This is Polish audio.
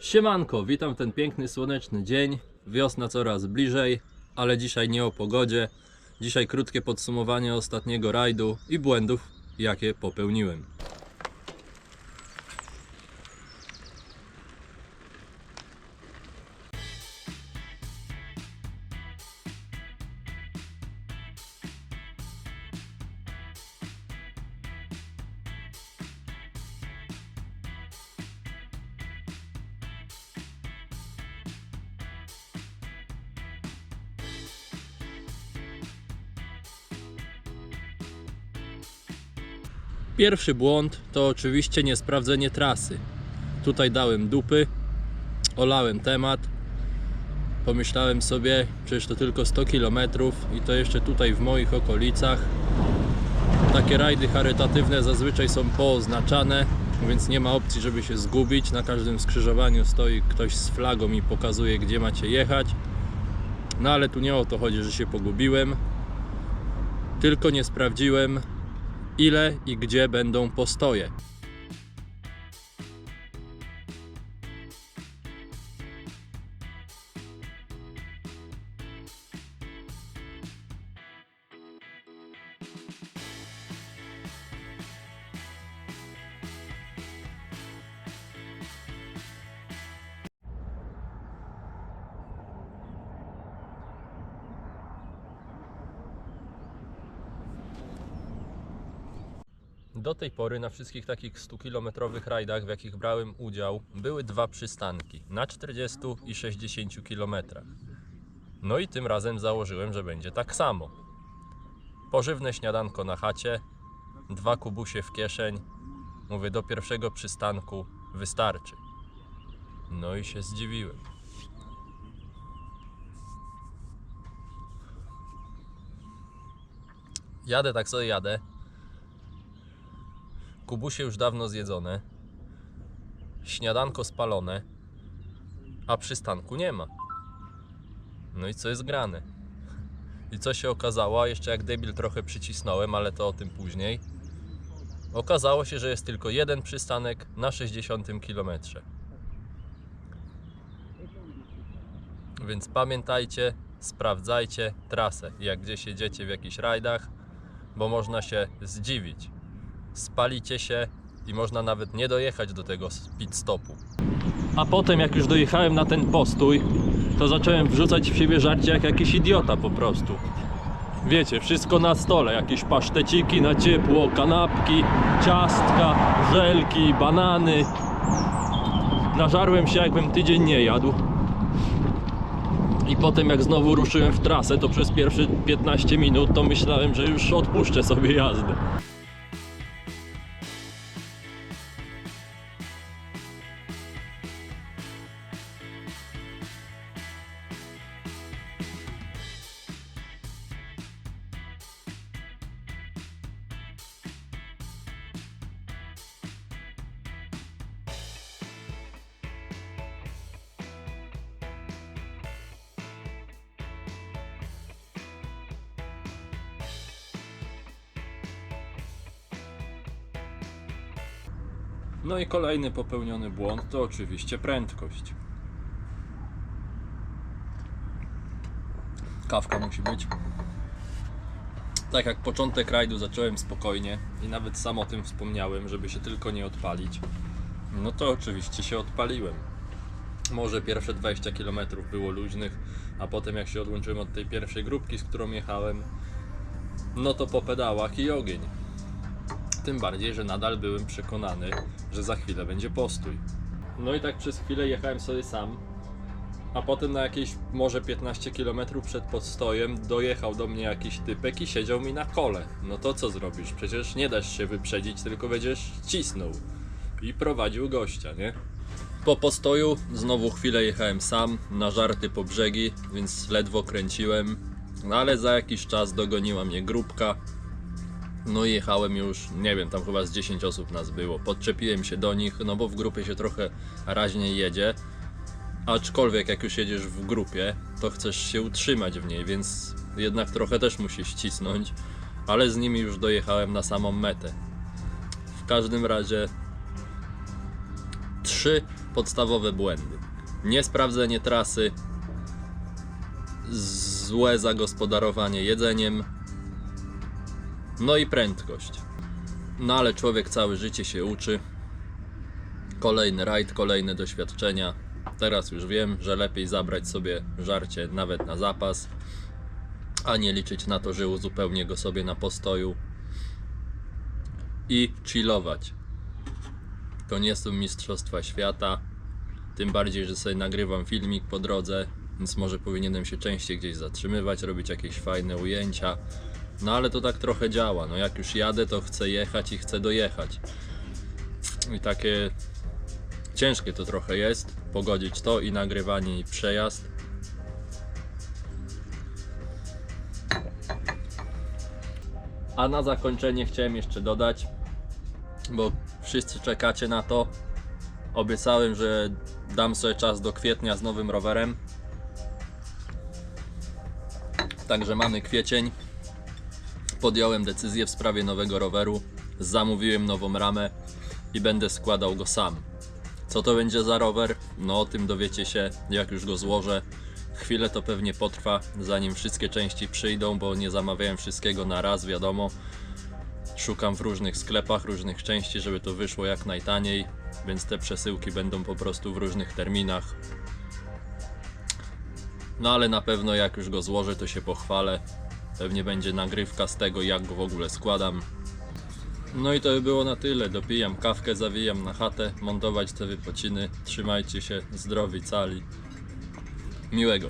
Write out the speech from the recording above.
Siemanko, witam ten piękny słoneczny dzień. Wiosna coraz bliżej, ale dzisiaj nie o pogodzie. Dzisiaj krótkie podsumowanie ostatniego rajdu i błędów, jakie popełniłem. Pierwszy błąd to oczywiście niesprawdzenie trasy. Tutaj dałem dupy, olałem temat. Pomyślałem sobie, przecież to tylko 100 km i to jeszcze tutaj w moich okolicach. Takie rajdy charytatywne zazwyczaj są pooznaczane, więc nie ma opcji, żeby się zgubić. Na każdym skrzyżowaniu stoi ktoś z flagą i pokazuje, gdzie macie jechać. No ale tu nie o to chodzi, że się pogubiłem. Tylko nie sprawdziłem, ile i gdzie będą postoje. Do tej pory na wszystkich takich 100-kilometrowych rajdach, w jakich brałem udział, były dwa przystanki na 40 i 60 km. No i tym razem założyłem, że będzie tak samo. Pożywne śniadanko na chacie, dwa kubusie w kieszeń. Mówię, do pierwszego przystanku wystarczy. No i się zdziwiłem. Jadę tak sobie jadę. Kubusie już dawno zjedzone, śniadanko spalone, a przystanku nie ma. No i co jest grane? I co się okazało, jeszcze jak debil trochę przycisnąłem, ale to o tym później. Okazało się, że jest tylko jeden przystanek na 60 km. Więc pamiętajcie, sprawdzajcie trasę, jak gdzieś jedziecie w jakichś rajdach, bo można się zdziwić spalicie się i można nawet nie dojechać do tego pit stopu. A potem jak już dojechałem na ten postój, to zacząłem wrzucać w siebie żarcie jak jakiś idiota po prostu. Wiecie, wszystko na stole, jakieś paszteciki na ciepło, kanapki, ciastka, żelki, banany. Nażarłem się jakbym tydzień nie jadł. I potem jak znowu ruszyłem w trasę, to przez pierwsze 15 minut to myślałem, że już odpuszczę sobie jazdę. No i kolejny popełniony błąd to oczywiście prędkość. Kawka musi być. Tak jak początek rajdu zacząłem spokojnie i nawet sam o tym wspomniałem, żeby się tylko nie odpalić. No to oczywiście się odpaliłem. Może pierwsze 20 km było luźnych, a potem jak się odłączyłem od tej pierwszej grupki, z którą jechałem, no to po pedałach i ogień. Tym bardziej, że nadal byłem przekonany, że za chwilę będzie postój. No i tak przez chwilę jechałem sobie sam, a potem na jakieś może 15 km przed postojem dojechał do mnie jakiś typek i siedział mi na kole. No to co zrobisz? Przecież nie dasz się wyprzedzić, tylko będziesz cisnął. I prowadził gościa, nie? Po postoju znowu chwilę jechałem sam, na żarty po brzegi, więc ledwo kręciłem. No ale za jakiś czas dogoniła mnie grupka, no i jechałem już, nie wiem, tam chyba z 10 osób nas było. Podczepiłem się do nich, no bo w grupie się trochę raźniej jedzie. Aczkolwiek jak już jedziesz w grupie, to chcesz się utrzymać w niej, więc jednak trochę też musisz ścisnąć. Ale z nimi już dojechałem na samą metę. W każdym razie trzy podstawowe błędy. Niesprawdzenie trasy, złe zagospodarowanie jedzeniem, no i prędkość. No ale człowiek całe życie się uczy. Kolejny rajd, kolejne doświadczenia. Teraz już wiem, że lepiej zabrać sobie żarcie nawet na zapas, a nie liczyć na to, że uzupełnię go sobie na postoju i chillować. To nie są mistrzostwa świata, tym bardziej, że sobie nagrywam filmik po drodze, więc może powinienem się częściej gdzieś zatrzymywać, robić jakieś fajne ujęcia. No ale to tak trochę działa. No jak już jadę, to chcę jechać i chcę dojechać. I takie ciężkie to trochę jest pogodzić to i nagrywanie i przejazd. A na zakończenie chciałem jeszcze dodać, bo wszyscy czekacie na to. Obiecałem, że dam sobie czas do kwietnia z nowym rowerem. Także mamy kwiecień. Podjąłem decyzję w sprawie nowego roweru. Zamówiłem nową ramę i będę składał go sam. Co to będzie za rower? No o tym dowiecie się jak już go złożę. Chwilę to pewnie potrwa, zanim wszystkie części przyjdą, bo nie zamawiałem wszystkiego na raz, wiadomo. Szukam w różnych sklepach różnych części, żeby to wyszło jak najtaniej, więc te przesyłki będą po prostu w różnych terminach. No ale na pewno jak już go złożę, to się pochwalę. Pewnie będzie nagrywka z tego, jak go w ogóle składam. No i to by było na tyle. Dopijam kawkę, zawijam na chatę, montować te wypociny. Trzymajcie się, zdrowi, cali. Miłego.